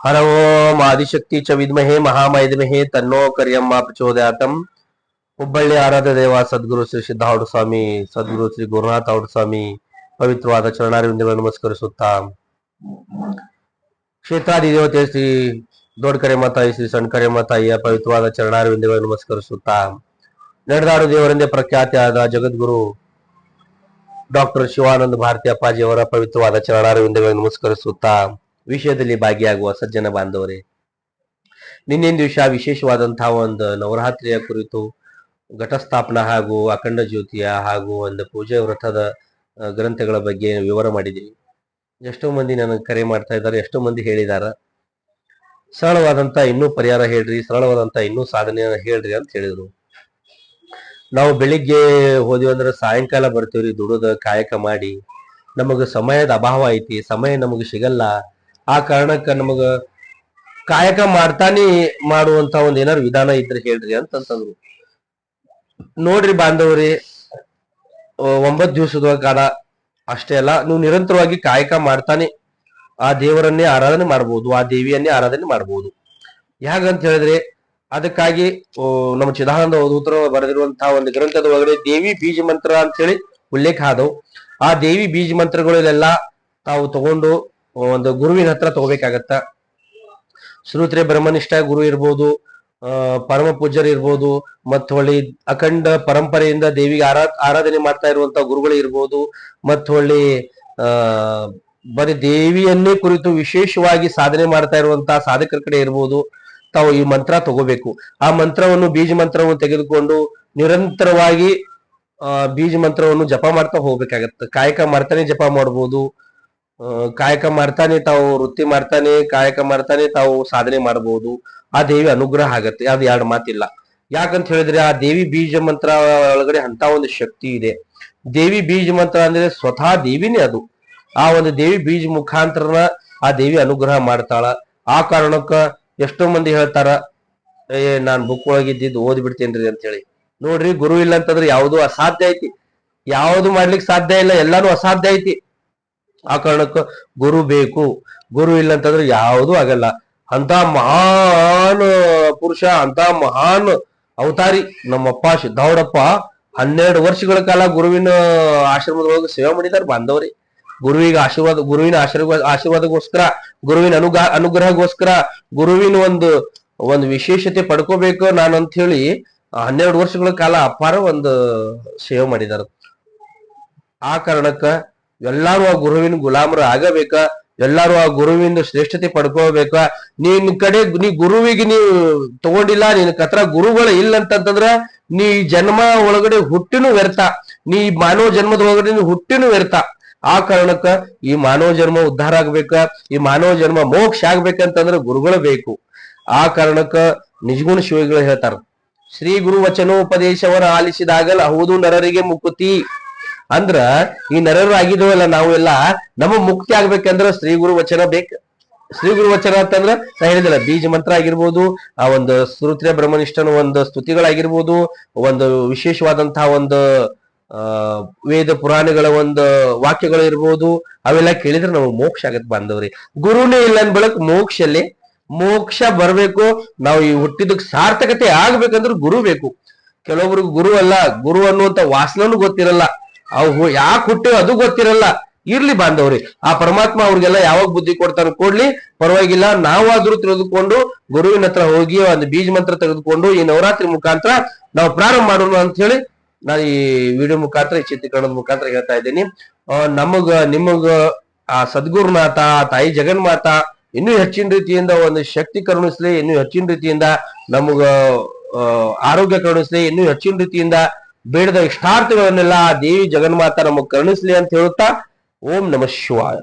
ಹರ ಓಂ ಆದಿಶಕ್ತಿ ಚ ವಿದ್ಮಹೇ ಮಹಾಮೈದ್ಮಹೇ ತನ್ನೋ ಕರಿಯಮ್ಮ ಪ್ರಚೋದಯಾತಂ ಹುಬ್ಬಳ್ಳಿ ಆರಾಧ್ಯ ದೇವ ಸದ್ಗುರು ಶ್ರೀ ಸಿದ್ಧಾರೂಢ ಸ್ವಾಮಿ ಸದ್ಗುರು ಶ್ರೀ ಗುರುನಾಥ ಔಡ ಸ್ವಾಮಿ ಪವಿತ್ರವಾದ ಚರಣಾರವಿಂದಗಳನ್ನು ನಮಸ್ಕರಿಸುತ್ತಾ ಕ್ಷೇತ್ರಾದಿ ದೇವತೆ ಶ್ರೀ ದೊಡ್ಡ ಕರೆಮ್ಮ ತಾಯಿ ಶ್ರೀ ಸಣ್ಣ ಕರೆಮ್ಮ ತಾಯಿಯ ಪವಿತ್ರವಾದ ಚರಣಾರವಿಂದಗಳನ್ನು ನಮಸ್ಕರಿಸುತ್ತಾ ನಡೆದಾಡು ದೇವರೆಂದೇ ಪ್ರಖ್ಯಾತಿಯಾದ ಜಗದ್ಗುರು ಡಾಕ್ಟರ್ ಶಿವಾನಂದ ಭಾರತಿ ಅಪ್ಪಾಜಿಯವರ ಪವಿತ್ರವಾದ ಚರಣಾರವಿಂದಗಳನ್ನು ನಮಸ್ಕರಿಸುತ್ತಾ ವಿಷಯದಲ್ಲಿ ಭಾಗಿಯಾಗುವ ಸಜ್ಜನ ಬಾಂಧವರೇ ನಿನ್ನೆ ದಿವಸ ವಿಶೇಷವಾದಂತಹ ಒಂದು ನವರಾತ್ರಿಯ ಕುರಿತು ಘಟಸ್ಥಾಪನಾ ಹಾಗೂ ಅಖಂಡ ಜ್ಯೋತಿಯ ಹಾಗೂ ಒಂದು ಪೂಜೆ ವ್ರತದ ಗ್ರಂಥಗಳ ಬಗ್ಗೆ ವಿವರ ಮಾಡಿದ್ದೀವಿ. ಎಷ್ಟೋ ಮಂದಿ ನನಗೆ ಕರೆ ಮಾಡ್ತಾ ಇದ್ದಾರೆ, ಎಷ್ಟೋ ಮಂದಿ ಹೇಳಿದಾರ. ಸರಳವಾದಂತ ಇನ್ನೂ ಪರಿಹಾರ ಹೇಳ್ರಿ ಸರಳವಾದಂತ ಇನ್ನೂ ಸಾಧನೆ ಹೇಳ್ರಿ ಅಂತ ಹೇಳಿದ್ರು. ನಾವು ಬೆಳಿಗ್ಗೆ ಹೋದಿವಿ ಅಂದ್ರೆ ಸಾಯಂಕಾಲ ಬರ್ತೀವ್ರಿ ದುಡದ ಕಾಯಕ ಮಾಡಿ. ನಮಗೆ ಸಮಯದ ಅಭಾವ ಐತಿ, ಸಮಯ ನಮಗೆ ಸಿಗಲ್ಲ. ಆ ಕಾರಣಕ್ಕ ನಮಗ ಕಾಯಕ ಮಾಡ್ತಾನೆ ಮಾಡುವಂತ ಒಂದ್ ಏನಾರು ವಿಧಾನ ಇದ್ರೆ ಹೇಳ್ರಿ ಅಂತಂದ್ರು ನೋಡ್ರಿ ಬಾಂಧವ್ರಿ ಒಂಬತ್ ದಿವಸದ ಕಾಲ ಅಷ್ಟೇ ಅಲ್ಲ, ನೀವು ನಿರಂತರವಾಗಿ ಕಾಯಕ ಮಾಡ್ತಾನೆ ಆ ದೇವರನ್ನೇ ಆರಾಧನೆ ಮಾಡ್ಬೋದು, ಆ ದೇವಿಯನ್ನೇ ಆರಾಧನೆ ಮಾಡ್ಬೋದು. ಯಾಕಂತ ಹೇಳಿದ್ರೆ ಅದಕ್ಕಾಗಿ ನಮ್ಮ ಚಿದಾನಂದ ಉದೂತ್ರ ಬರೆದಿರುವಂತಹ ಒಂದು ಗ್ರಂಥದ ಒಳಗಡೆ ದೇವಿ ಬೀಜ ಮಂತ್ರ ಅಂತ ಹೇಳಿ ಉಲ್ಲೇಖ ಆದವು. ಆ ದೇವಿ ಬೀಜ ಮಂತ್ರಗಳಲ್ಲೆಲ್ಲ ತಾವು ತಗೊಂಡು ಒಂದು ಗುರುವಿನ ಹತ್ರ ತಗೋಬೇಕಾಗತ್ತ? ಶ್ರೋತ್ರೆ ಬ್ರಹ್ಮನಿಷ್ಠ ಗುರು ಇರ್ಬೋದು ಪರಮ ಪೂಜ್ಯರು ಇರ್ಬೋದು ಮತ್ ಹೊಳ್ಳಿ ಅಖಂಡ ಪರಂಪರೆಯಿಂದ ದೇವಿಗೆ ಆರಾ, ಆರಾಧನೆ ಮಾಡ್ತಾ ಇರುವಂತ ಗುರುಗಳು ಇರ್ಬೋದು ಮತ್ ಹೊಳ್ಳಿ ಆ, ಬರೀ ದೇವಿಯನ್ನೇ ಕುರಿತು ವಿಶೇಷವಾಗಿ ಸಾಧನೆ ಮಾಡ್ತಾ ಇರುವಂತಹ ಸಾಧಕರ ಕಡೆ ಇರ್ಬೋದು, ತಾವು ಈ ಮಂತ್ರ ತಗೋಬೇಕು. ಆ ಮಂತ್ರವನ್ನು, ಬೀಜ ಮಂತ್ರವನ್ನು ತೆಗೆದುಕೊಂಡು ನಿರಂತರವಾಗಿ ಬೀಜ ಮಂತ್ರವನ್ನು ಜಪ ಮಾಡ್ತಾ ಹೋಗ್ಬೇಕಾಗತ್ತೆ. ಕಾಯಕ ಮಾಡ್ತಾನೆ ಜಪ ಮಾಡ್ಬೋದು. ಕಾಯಕ ಮಾಡ್ತಾನೆ, ತಾವು ವೃತ್ತಿ ಮಾಡ್ತಾನೆ, ಕಾಯಕ ಮಾಡ್ತಾನೆ, ತಾವು ಸಾಧನೆ ಮಾಡಬಹುದು. ಆ ದೇವಿ ಅನುಗ್ರಹ ಆಗತ್ತೆ, ಅದು ಎರಡು ಮಾತಿಲ್ಲ. ಯಾಕಂತ ಹೇಳಿದ್ರೆ ಆ ದೇವಿ ಬೀಜ ಮಂತ್ರ ಒಳಗಡೆ ಅಂತ ಒಂದು ಶಕ್ತಿ ಇದೆ. ದೇವಿ ಬೀಜ ಮಂತ್ರ ಅಂದ್ರೆ ಸ್ವತಃ ದೇವಿನೇ ಅದು. ಆ ಒಂದು ದೇವಿ ಬೀಜ ಮುಖಾಂತರನ ಆ ದೇವಿ ಅನುಗ್ರಹ ಮಾಡ್ತಾಳ. ಆ ಕಾರಣಕ್ಕ ಎಷ್ಟೋ ಮಂದಿ ಹೇಳ್ತಾರ, ಏ, ನಾನ್ ಬುಕ್ ಒಳಗಿದ್ದಿದ್ದು ಓದಿ ಬಿಡ್ತೇನ್ರಿ ಅಂತ ಹೇಳಿ ನೋಡ್ರಿ, ಗುರು ಇಲ್ಲ ಅಂತಂದ್ರೆ ಯಾವುದು ಅಸಾಧ್ಯ ಐತಿ. ಯಾವುದು ಮಾಡ್ಲಿಕ್ಕೆ ಸಾಧ್ಯ ಇಲ್ಲ, ಎಲ್ಲಾನು ಅಸಾಧ್ಯ ಐತಿ. ಆ ಕಾರಣಕ್ಕೂ ಗುರು ಬೇಕು. ಗುರು ಇಲ್ಲ ಅಂತಂದ್ರೆ ಯಾವುದು ಆಗಲ್ಲ. ಅಂತ ಮಹಾನ್ ಪುರುಷ, ಅಂತ ಮಹಾನ್ ಅವತಾರಿ ನಮ್ಮಪ್ಪ ಸಿದ್ಧಾವಡಪ್ಪ ಹನ್ನೆರಡು ವರ್ಷಗಳ ಕಾಲ ಗುರುವಿನ ಆಶ್ರಮದೊಳಗೆ ಸೇವೆ ಮಾಡಿದಾರೆ ಬಾಂಧವ್ರಿ. ಗುರುವಿಗೆ ಆಶೀರ್ವಾದ, ಗುರುವಿನ ಆಶೀರ್ವಾದ ಆಶೀರ್ವಾದಗೋಸ್ಕರ, ಗುರುವಿನ ಅನುಗ್ರಹ, ಅನುಗ್ರಹಗೋಸ್ಕರ ಗುರುವಿನ ಒಂದು ಒಂದು ವಿಶೇಷತೆ ಪಡ್ಕೋಬೇಕು ನಾನು ಅಂತ ಹೇಳಿ ಹನ್ನೆರಡು ವರ್ಷಗಳ ಕಾಲ ಅಪಾರ ಒಂದು ಸೇವೆ ಮಾಡಿದಾರ ಆ ಕಾರಣಕ್ಕ ಎಲ್ಲಾರು ಆ ಗುರುವಿನ ಗುಲಾಮರು ಆಗಬೇಕ, ಎಲ್ಲಾರು ಆ ಗುರುವಿನ ಶ್ರೇಷ್ಠತೆ ಪಡ್ಕೋಬೇಕ. ನಿನ್ ಕಡೆ ನೀ ಗುರುವಿಗೆ ನೀವು ತಗೊಂಡಿಲ್ಲ, ನಿನ್ ಕತ್ರ ಗುರುಗಳು ಇಲ್ಲ ಅಂತಂತಂದ್ರ ನೀ ಜನ್ಮ ಒಳಗಡೆ ಹುಟ್ಟಿನೂ ವ್ಯರ್ಥ. ನೀ ಮಾನವ ಜನ್ಮದ ಒಳಗಡೆ ನೀ ಹುಟ್ಟಿನೂ ವ್ಯರ್ಥ. ಆ ಕಾರಣಕ್ಕ ಈ ಮಾನವ ಜನ್ಮ ಉದ್ಧಾರ ಆಗ್ಬೇಕ, ಈ ಮಾನವ ಜನ್ಮ ಮೋಕ್ಷ ಆಗ್ಬೇಕಂತಂದ್ರ ಗುರುಗಳು ಬೇಕು. ಆ ಕಾರಣಕ್ಕ ನಿಜಗುಣ ಶಿವಗಳು ಹೇಳ್ತಾರ. ಶ್ರೀ ಗುರು ವಚನೋಪದೇಶವರ ಆಲಿಸಿದಾಗಲ ಹೌದು ನರರಿಗೆ ಮುಕುತಿ. ಅಂದ್ರ ಈ ನರರು ಆಗಿದವಲ್ಲ ಎಲ್ಲ ನಮ್ಮ ಮುಕ್ತಿ ಆಗ್ಬೇಕಂದ್ರ ಶ್ರೀ ಗುರು ವಚನ ಬೇಕ. ಶ್ರೀ ಗುರು ವಚನ ಅಂತಂದ್ರ ನಾ ಹೇಳಿದಿಲ್ಲ, ಬೀಜ ಮಂತ್ರ ಆಗಿರ್ಬೋದು, ಆ ಒಂದು ಶ್ರುತ್ಯ ಬ್ರಹ್ಮನಿಷ್ಠನ ಒಂದು ಸ್ತುತಿಗಳಾಗಿರ್ಬೋದು, ಒಂದು ವಿಶೇಷವಾದಂತಹ ಒಂದು, ಆ, ವೇದ ಪುರಾಣಗಳ ಒಂದು ವಾಕ್ಯಗಳು ಇರ್ಬೋದು, ಅವೆಲ್ಲ ಕೇಳಿದ್ರೆ ನಾವು ಮೋಕ್ಷ ಆಗತ್ ಬಾಂಧವ್ರಿ. ಗುರುನೇ ಇಲ್ಲ ಅಂದ್ ಬಳಕ್ ಮೋಕ್ಷಲ್ಲಿ, ಮೋಕ್ಷ ಬರ್ಬೇಕು, ನಾವು ಈ ಹುಟ್ಟಿದಕ್ ಸಾರ್ಥಕತೆ ಆಗ್ಬೇಕಂದ್ರೆ ಗುರು ಬೇಕು. ಕೆಲವೊಬ್ರಿಗೆ ಗುರು ಅಲ್ಲ, ಗುರು ಅನ್ನುವಂತ ವಾಸನೂ ಗೊತ್ತಿರಲ್ಲ. ಅವು ಯಾಕೆ ಹುಟ್ಟಿವ ಅದು ಗೊತ್ತಿರಲ್ಲ. ಇರ್ಲಿ ಬಾಂಧವ್ರಿ. ಆ ಪರಮಾತ್ಮ ಅವ್ರಿಗೆಲ್ಲ ಯಾವಾಗ ಬುದ್ಧಿ ಕೊಡ್ತಾನೆ ಕೊಡ್ಲಿ. ಪರವಾಗಿಲ್ಲ, ನಾವಾದ್ರೂ ತಿಳಿದುಕೊಂಡು ಗುರುವಿನ ಹತ್ರ ಹೋಗಿ ಒಂದು ಬೀಜ ಮಂತ್ರ ತೆಗೆದುಕೊಂಡು ಈ ನವರಾತ್ರಿ ಮುಖಾಂತರ ನಾವು ಪ್ರಾರಂಭ ಮಾಡೋಣ ಅಂತ ಹೇಳಿ ನಾನು ಈ ವಿಡಿಯೋ ಮುಖಾಂತರ, ಈ ಚಿತ್ರೀಕರಣದ ಮುಖಾಂತರ ಹೇಳ್ತಾ ಇದ್ದೀನಿ. ನಮಗ, ನಿಮಗ, ಆ ಸದ್ಗುರುನಾಥ ತಾಯಿ ಜಗನ್ಮಾತ, ಇನ್ನೂ ಹೆಚ್ಚಿನ ರೀತಿಯಿಂದ ಒಂದು ಶಕ್ತಿ ಕರುಣಿಸ್ಲಿ, ಇನ್ನೂ ಹೆಚ್ಚಿನ ರೀತಿಯಿಂದ ನಮಗ ಆರೋಗ್ಯ ಕರುಣಿಸ್ಲಿ, ಇನ್ನೂ ಹೆಚ್ಚಿನ ರೀತಿಯಿಂದ ಬೇಡದ ಇಷ್ಟಾರ್ಥಗಳನ್ನೆಲ್ಲ ದೇವಿ ಜಗನ್ಮಾತ ನಮಗ್ ಕರುಣಿಸ್ಲಿ ಅಂತ ಹೇಳುತ್ತಾ ಓಂ ನಮ ಶಿವಾಯ.